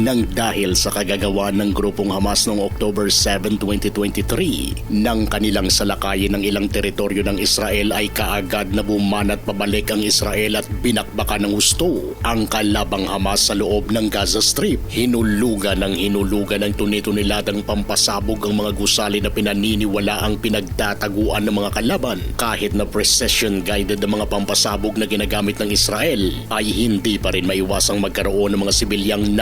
Nang dahil sa kagagawa ng grupong Hamas noong October 7, 2023, nang kanilang salakayin ng ilang teritoryo ng Israel ay kaagad na bumanat pabalik ang Israel at binakbaka ng gusto ang kalabang Hamas sa loob ng Gaza Strip. Hinulugan ng hinulugan ng tunituniladang pampasabog ang mga gusali na pinaniniwala ang pinagtataguan ng mga kalaban. Kahit na precision-guided ang mga pampasabog na ginagamit ng Israel, ay hindi pa rin maiwasang magkaroon ng mga sibilyang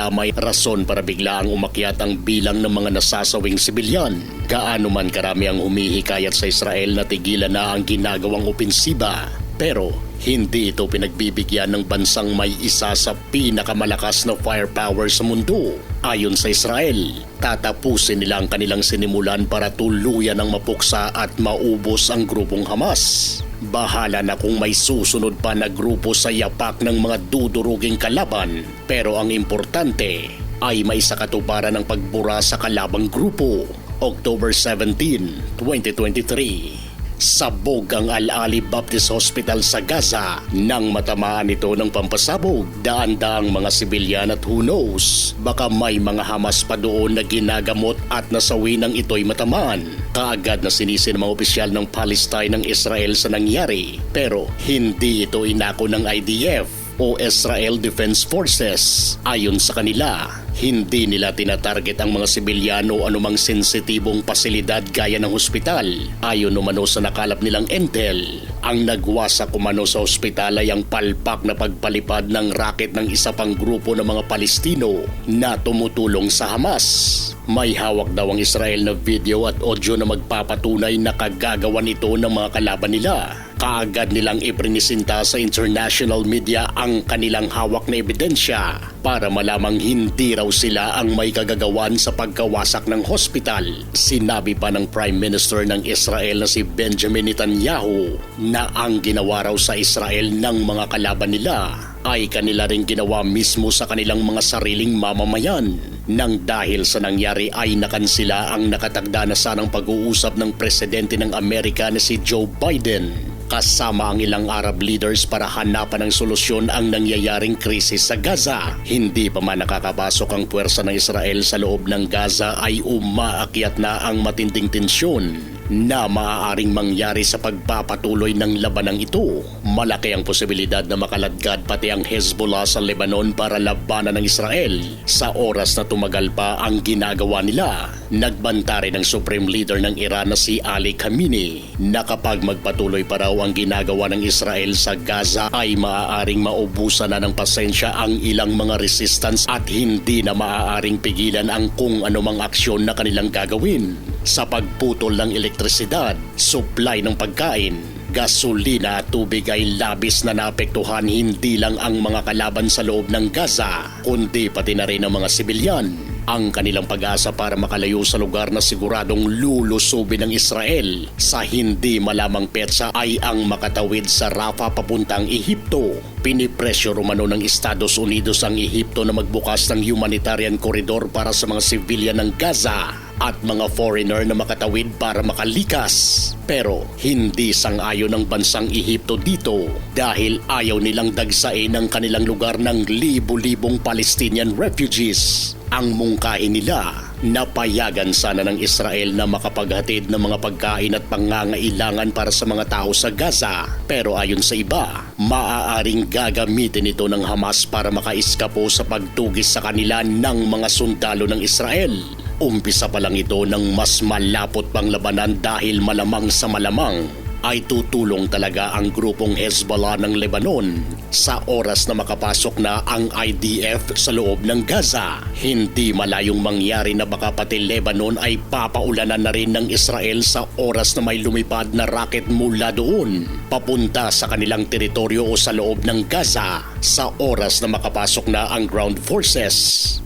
nadadamay rason para bigla ang umakyat ang bilang ng mga nasasawing sibilyan. Gaano man karami ang humihikayat sa Israel na tigilan na ang ginagawang opensiba. Pero hindi ito pinagbibigyan ng bansang may isa sa pinakamalakas na firepower sa mundo. Ayon sa Israel, tatapusin nila ang kanilang sinimulan para tuluyan ng mapuksa at maubos ang grupong Hamas. Bahala na kung may susunod pa na grupo sa yapak ng mga duduruging kalaban. Pero ang importante ay may sakatuparan ng pagbura sa kalabang grupo. October 17, 2023. Sabog ang Al-Ali Baptist Hospital sa Gaza nang matamaan ito ng pampasabog. Daan-daang mga sibilyan at who knows, baka may mga Hamas pa doon na ginagamot at nasawi ng ito'y matamaan. Kaagad na sinisi ng mga opisyal ng Palestine ng Israel sa nangyari. Pero hindi ito inako ng IDF o Israel Defense Forces. Ayon sa kanila, hindi nila tinatarget ang mga sibilyan o anumang sensitibong pasilidad gaya ng hospital. Ayon umano sa nakalap nilang intel, ang nagwasak umano sa hospital ay ang palpak na pagpalipad ng raket ng isa pang grupo ng mga Palestino na tumutulong sa Hamas. May hawak daw ang Israel na video at audio na magpapatunay na kagagawa nito ng mga kalaban nila. Kaagad nilang iprinisinta sa international media ang kanilang hawak na ebidensya para malamang hindi raw sila ang may kagagawan sa pagkawasak ng hospital. Sinabi pa ng Prime Minister ng Israel na si Benjamin Netanyahu na ang ginawa raw sa Israel ng mga kalaban nila ay kanila rin ginawa mismo sa kanilang mga sariling mamamayan. Nang dahil sa nangyari ay nakansila ang nakatagda na sanang pag-uusap ng presidente ng Amerika na si Joe Biden kasama ang ilang Arab leaders para hanapan ng solusyon ang nangyayaring krisis sa Gaza. Hindi pa man nakakapasok ang puwersa ng Israel sa loob ng Gaza ay umaakyat na ang matinding tensyon na maaaring mangyari sa pagpapatuloy ng labanang ito. Malaki ang posibilidad na makaladkad pati ang Hezbollah sa Lebanon para labanan ng Israel sa oras na tumagal pa ang ginagawa nila. Nagbanta rin ang Supreme Leader ng Iran na si Ali Khamenei na kapag magpatuloy pa raw ang ginagawa ng Israel sa Gaza ay maaaring maubusan na ng pasensya ang ilang mga resistance at hindi na maaaring pigilan ang kung anumang aksyon na kanilang gagawin sa pagputol ng elektrisidad, supply ng pagkain, gasolina at tubig ay labis na naapektuhan hindi lang ang mga kalaban sa loob ng Gaza, kundi pati na rin ang mga sibilyan. Ang kanilang pag-asa para makalayo sa lugar na siguradong lulusubin ng Israel sa hindi malamang petsa ay ang makatawid sa Rafah papuntang Ehipto. Pinipresyo umano ng Estados Unidos ang Ehipto na magbukas ng humanitarian corridor para sa mga sibilyan ng Gaza at mga foreigner na makatawid para makalikas. Pero hindi sang-ayon ng bansang Ehipto dito dahil ayaw nilang dagsain ang kanilang lugar ng libo-libong Palestinian refugees. Ang mungkahin nila napayagan sana ng Israel na makapaghatid ng mga pagkain at pangangailangan para sa mga tao sa Gaza. Pero ayon sa iba, maaaring gagamitin ito ng Hamas para makaiskapo sa pagtugis sa kanila ng mga sundalo ng Israel. Umpisa pa lang ito ng mas malapot pang labanan dahil malamang sa malamang ay tutulong talaga ang grupong Hezbollah ng Lebanon sa oras na makapasok na ang IDF sa loob ng Gaza. Hindi malayong mangyari na baka pati Lebanon ay papaulanan na rin ng Israel sa oras na may lumipad na rocket mula doon papunta sa kanilang teritoryo o sa loob ng Gaza sa oras na makapasok na ang ground forces.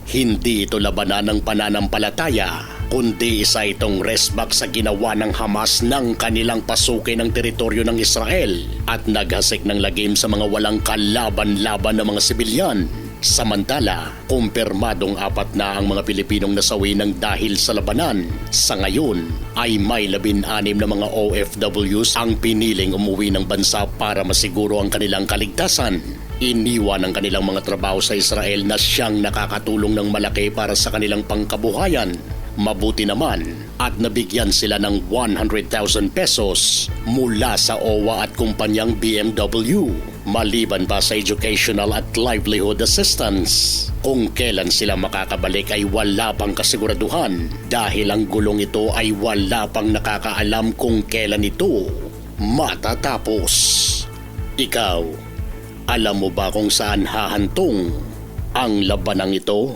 Hindi ito labanan ng pananampalataya, kundi isa itong resback sa ginawa ng Hamas ng kanilang pasukin ng teritoryo ng Israel at naghasik ng lagim sa mga walang kalaban-laban na mga sibilyan. Samantala, kumpirmadong apat na ang mga Pilipinong nasawi ng dahil sa labanan. Sa ngayon, ay may labin-anim na mga OFWs ang piniling umuwi ng bansa para masiguro ang kanilang kaligtasan. Iniwan ang kanilang mga trabaho sa Israel na siyang nakakatulong ng malaki para sa kanilang pangkabuhayan. Mabuti naman at nabigyan sila ng 100,000 pesos mula sa OWA at kumpanyang BMW maliban pa sa educational at livelihood assistance. Kung kailan sila makakabalik ay wala pang kasiguraduhan dahil ang gulong ito ay wala pang nakakaalam kung kailan ito matatapos. Ikaw, alam mo ba kung saan hahantong ang labanang ito?